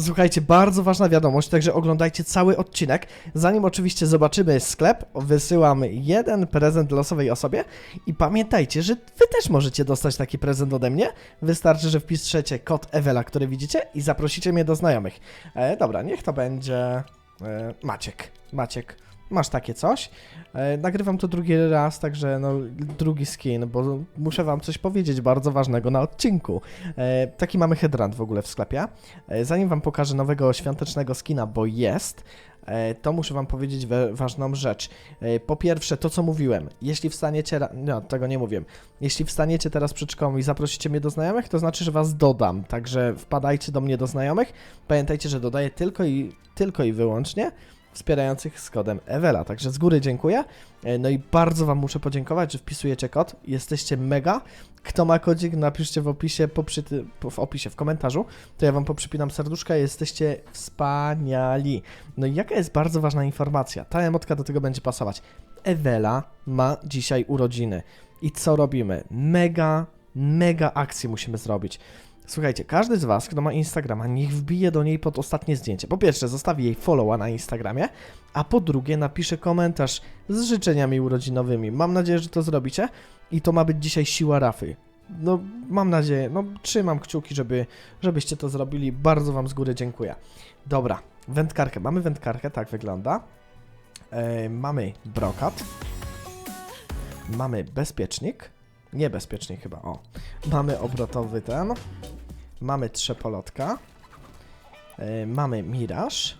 Słuchajcie, bardzo ważna wiadomość, także oglądajcie cały odcinek. Zanim oczywiście zobaczymy sklep, wysyłam jeden prezent losowej osobie i pamiętajcie, że wy też możecie dostać taki prezent ode mnie. Wystarczy, że wpiszecie kod Ewela, który widzicie i zaprosicie mnie do znajomych. E, dobra, niech to będzie e, Maciek. Maciek. Masz takie coś. E, nagrywam to drugi raz, także no, drugi skin, bo muszę wam coś powiedzieć bardzo ważnego na odcinku. E, taki mamy hydrant w ogóle w sklepie. E, zanim wam pokażę nowego świątecznego skina, bo jest, to muszę wam powiedzieć ważną rzecz. Po pierwsze, to co mówiłem, jeśli wstaniecie, no tego nie mówiłem, jeśli wstaniecie teraz przed szkołą i zaprosicie mnie do znajomych, to znaczy, że was dodam, także wpadajcie do mnie do znajomych. Pamiętajcie, że dodaję tylko i, tylko i wyłącznie wspierających z kodem Ewela. Także z góry dziękuję. E, No i bardzo Wam muszę podziękować, że wpisujecie kod. Jesteście mega. Kto ma kodzik, napiszcie w opisie, poprzyty, po- w opisie, w komentarzu, to ja Wam poprzypinam serduszka. Jesteście wspaniali. No i jaka jest bardzo ważna informacja? Ta emotka do tego będzie pasować. Ewela ma dzisiaj urodziny. I co robimy? Mega, mega akcję musimy zrobić. Słuchajcie, każdy z Was, kto ma Instagrama, niech wbije do niej pod ostatnie zdjęcie. Po pierwsze, zostawi jej followa na Instagramie, a po drugie, napisze komentarz z życzeniami urodzinowymi. Mam nadzieję, że to zrobicie i to ma być dzisiaj siła Rafy. No, mam nadzieję, no, trzymam kciuki, żeby, żebyście to zrobili. Bardzo Wam z góry dziękuję. Dobra, wędkarkę. Mamy wędkarkę, tak wygląda. E, mamy brokat. Mamy bezpiecznik. Niebezpiecznik chyba, o. Mamy obrotowy ten. Mamy trzepolotka. E, mamy miraż.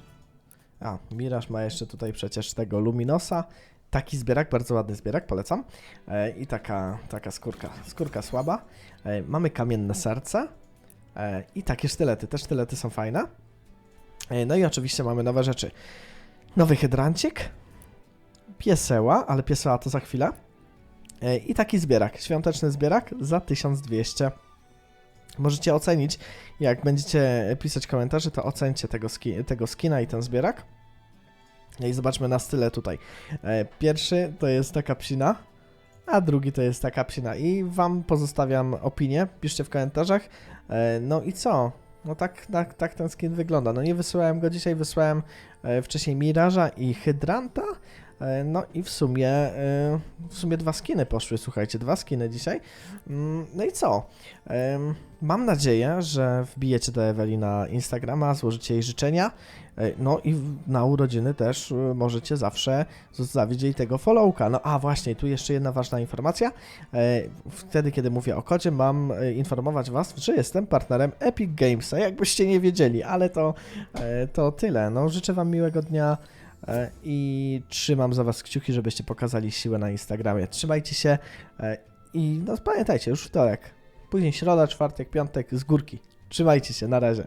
A, miraż ma jeszcze tutaj przecież tego luminosa. Taki zbierak, bardzo ładny zbierak, polecam. E, I taka, taka skórka, skórka słaba. E, mamy kamienne serce. E, I takie sztylety, te sztylety są fajne. E, no i oczywiście mamy nowe rzeczy. Nowy hydrancik. Pieseła, ale pieseła to za chwilę. I taki zbierak, świąteczny zbierak za 1200. Możecie ocenić, jak będziecie pisać komentarze, to ocencie tego, ski, tego skina i ten zbierak. No I zobaczmy na style tutaj. E, Pierwszy to jest taka psina, a drugi to jest taka psina. I wam pozostawiam opinię, piszcie w komentarzach. E, No i co? No tak, tak, tak ten skin wygląda. No nie wysyłałem go dzisiaj, wysłałem e, wcześniej Miraża i Hydranta. E, No i w sumie, e, w sumie dwa skiny poszły, słuchajcie, dwa skiny dzisiaj. Mm, No i co? Em, Mam nadzieję, że wbijecie do Eweli na Instagrama, złożycie jej życzenia. E, No i na urodziny też e, możecie zawsze zostawić jej tego followka. No a właśnie, tu jeszcze jedna ważna informacja. E, Wtedy, kiedy mówię o kodzie, mam e, informować Was, że jestem partnerem Epic Gamesa, jakbyście nie wiedzieli, ale to, e, to tyle. No, życzę Wam miłego dnia e, i trzymam za Was kciuki, żebyście pokazali siłę na Instagramie. Trzymajcie się e, i no pamiętajcie, już wtorek, później środa, czwartek, piątek z górki. Trzymajcie się, na razie.